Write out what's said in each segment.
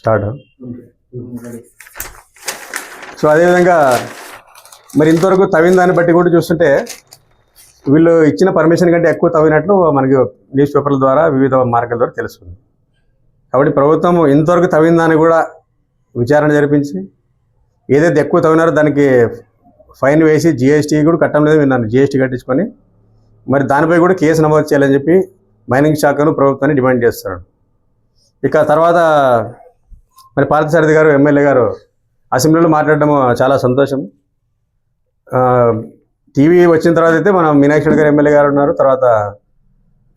Start so అదేవిధంగా మరి ఇంతవరకు తవ్విన దాన్ని బట్టి కూడా చూస్తుంటే వీళ్ళు ఇచ్చిన పర్మిషన్ కంటే ఎక్కువ తవ్వినట్లు మనకి న్యూస్ పేపర్ల ద్వారా వివిధ మార్గాల ద్వారా తెలుస్తుంది. కాబట్టి ప్రభుత్వం ఇంతవరకు తవ్విన దాన్ని కూడా విచారణ జరిపించి ఏదైతే ఎక్కువ తవ్వినారో దానికి ఫైన్ వేసి జిఎస్టీ కూడా కట్టడం లేదు విన్నాను జిఎస్టీ కట్టించుకొని మరి దానిపై కూడా కేసు నమోదు చేయాలని చెప్పి మైనింగ్ శాఖను ప్రభుత్వాన్ని డిమాండ్ చేస్తున్నాడు. ఇక తర్వాత మరి పార్థసారథి గారు ఎమ్మెల్యే గారు అసెంబ్లీలో మాట్లాడడం చాలా సంతోషం. టీవీ వచ్చిన తర్వాత అయితే మన మీనాక్షి రెడ్డి గారు ఎమ్మెల్యే గారు ఉన్నారు. తర్వాత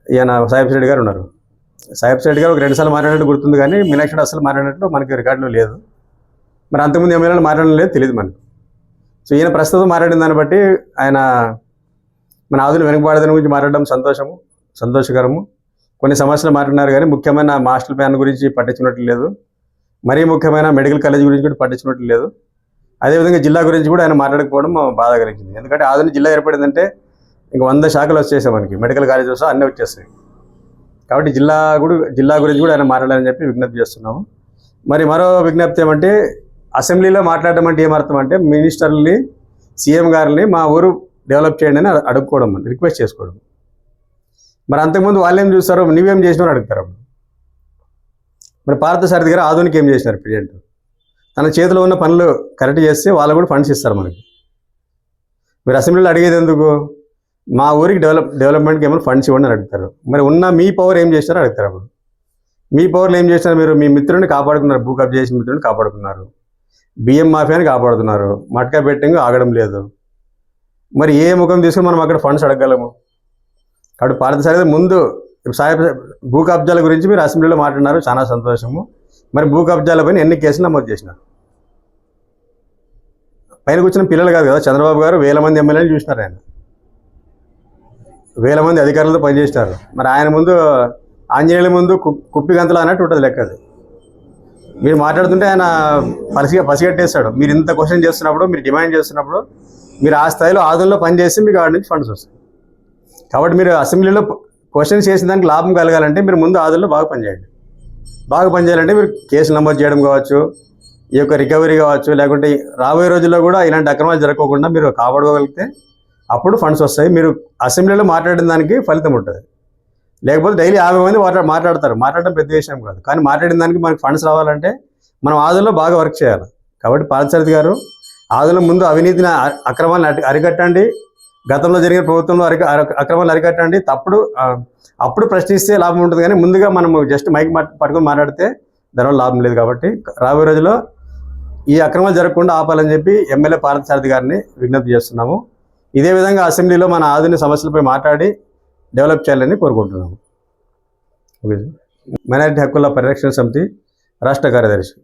ఈయన సాహిబ్ రెడ్డి గారు ఉన్నారు. సాహిబ్ రెడ్డి గారు ఒక రెండు సార్లు మాట్లాడినట్టు గుర్తుంది కానీ మీనాక్షి అసలు మాట్లాడినట్లు మనకి రికార్డులో లేదు. మరి అంతకుముందు ఎమ్మెల్యేలు మాట్లాడడం లేదు తెలియదు మనకు. సో ఈయన ప్రస్తుతం మాట్లాడిన దాన్ని బట్టి ఆయన మన ఆదులు వెనుకబాడదని గురించి మాట్లాడడం సంతోషము సంతోషకరము. కొన్ని సమస్యలు మాట్లాడినారు కానీ ముఖ్యమైన మాస్టర్ ప్లాన్ గురించి పట్టించినట్లు లేదు. మరీ ముఖ్యమైన మెడికల్ కాలేజ్ గురించి కూడా పట్టించినట్లు లేదు. అదేవిధంగా జిల్లా గురించి కూడా ఆయన మాట్లాడకపోవడం బాధ కలిగించింది ఎందుకంటే ఆధునిక జిల్లా ఏర్పడిందంటే ఇంక వంద శాఖలు వచ్చేసాయి మనకి. మెడికల్ కాలేజ్ వస్తే అన్నీ వచ్చేస్తాయి. కాబట్టి జిల్లా కూడా జిల్లా గురించి కూడా ఆయన మాట్లాడాలని చెప్పి విజ్ఞప్తి చేస్తున్నాము. మరి మరో విజ్ఞప్తి ఏమంటే అసెంబ్లీలో మాట్లాడడం అంటే ఏమర్థం అంటే మినిస్టర్ని సీఎం గారిని మా ఊరు డెవలప్ చేయండి అని అడుక్కోవడం రిక్వెస్ట్ చేసుకోవడం. మరి అంతకుముందు వాళ్ళు ఏం చూస్తారు నువ్వేం చేసినారో అడుగుతారు అప్పుడు. మరి పార్థసారథి గారు ఆధునిక ఏం చేసినారు ప్రజెంట్ తన చేతిలో ఉన్న పనులు కరెక్ట్ చేస్తే వాళ్ళు కూడా ఫండ్స్ ఇస్తారు మనకి. మీరు అసెంబ్లీలో అడిగేది ఎందుకు? మా ఊరికి డెవలప్ డెవలప్మెంట్కి ఏమైనా ఫండ్స్ ఇవ్వండి అని అడుగుతారు. మరి ఉన్న మీ పవర్ ఏం చేస్తారో అడుగుతారు అప్పుడు. మీ పవర్లో ఏం చేసినారు మీరు? మీ మిత్రుడిని కాపాడుకున్నారు భూ కబ్జా చేసిన మిత్రుడిని కాపాడుకున్నారు. బియ్యం మాఫియాని కాపాడుతున్నారు. మట్కా బెట్టింగ్ ఆగడం లేదు. మరి ఏ ముఖం తీసుకుని మనం అక్కడ ఫండ్స్ అడగగలము? కాబట్టి పార్థసారథి ముందు సాహెబ్ భూ కబ్జాల గురించి మీరు అసెంబ్లీలో మాట్లాడినారు చాలా సంతోషము. మరి భూ కబ్జాలపైన ఎన్ని కేసులు నమోదు చేసినారు? పైన కూర్చున్న పిల్లలు కాదు కదా చంద్రబాబు గారు వేల మంది ఎమ్మెల్యేలు చూసినారు ఆయన. వేల మంది అధికారులతో పనిచేసినారు. మరి ఆయన ముందు ఆంజనేయుల ముందు కు- కుప్పి గంతలు అన్నట్టు ఉంటుంది లెక్క అది. మీరు మాట్లాడుతుంటే ఆయన పసిగ పసిగట్టేస్తాడు. మీరు ఇంత క్వశ్చన్ చేస్తున్నప్పుడు మీరు డిమాండ్ చేస్తున్నప్పుడు మీరు ఆ స్థాయిలో ఆదంలో పనిచేసి మీకు ఆడ నుంచి ఫండ్స్ వస్తాయి. కాబట్టి మీరు అసెంబ్లీలో క్వశ్చన్స్ చేసిన దానికి లాభం కలగాలంటే మీరు ముందు ఆదుల్లో బాగా పనిచేయండి. బాగా పనిచేయాలంటే మీరు కేసులు నమోదు చేయడం కావచ్చు ఈ యొక్క రికవరీ కావచ్చు లేకుంటే రాబోయే రోజుల్లో కూడా ఇలాంటి అక్రమాలు జరగకుండా మీరు కాపాడుకోగలిగితే అప్పుడు ఫండ్స్ వస్తాయి. మీరు అసెంబ్లీలో మాట్లాడిన దానికి ఫలితం ఉంటుంది. లేకపోతే డైలీ యాభై మంది మాట్లాడతారు. మాట్లాడడం పెద్ద విషయం కాదు. కానీ మాట్లాడిన దానికి మనకి ఫండ్స్ రావాలంటే మనం ఆదుల్లో బాగా వర్క్ చేయాలి. కాబట్టి పార్థసారథి గారు ఆదుల ముందు అవినీతిని అక్రమాలను అరికట్టండి. గతంలో జరిగిన ప్రభుత్వంలో అరిక అర- అక్రమాలు అరికట్టండి. తప్పుడు అప్పుడు ప్రశ్నిస్తే లాభం ఉంటుంది కానీ ముందుగా మనం జస్ట్ మైక్ పట్- పట్టుకొని మాట్లాడితే దానివల్ల లాభం లేదు కాబట్టి రాబోయే రోజుల్లో ఈ అక్రమాలు జరగకుండా ఆపాలని చెప్పి ఎమ్మెల్యే పార్థసారథి గారిని విజ్ఞప్తి చేస్తున్నాము. ఇదే విధంగా అసెంబ్లీలో మన ఆధునిక సమస్యలపై మాట్లాడి డెవలప్ చేయాలని కోరుకుంటున్నాము. ఓకే మైనారిటీ హక్కుల పరిరక్షణ సమితి రాష్ట్ర కార్యదర్శి.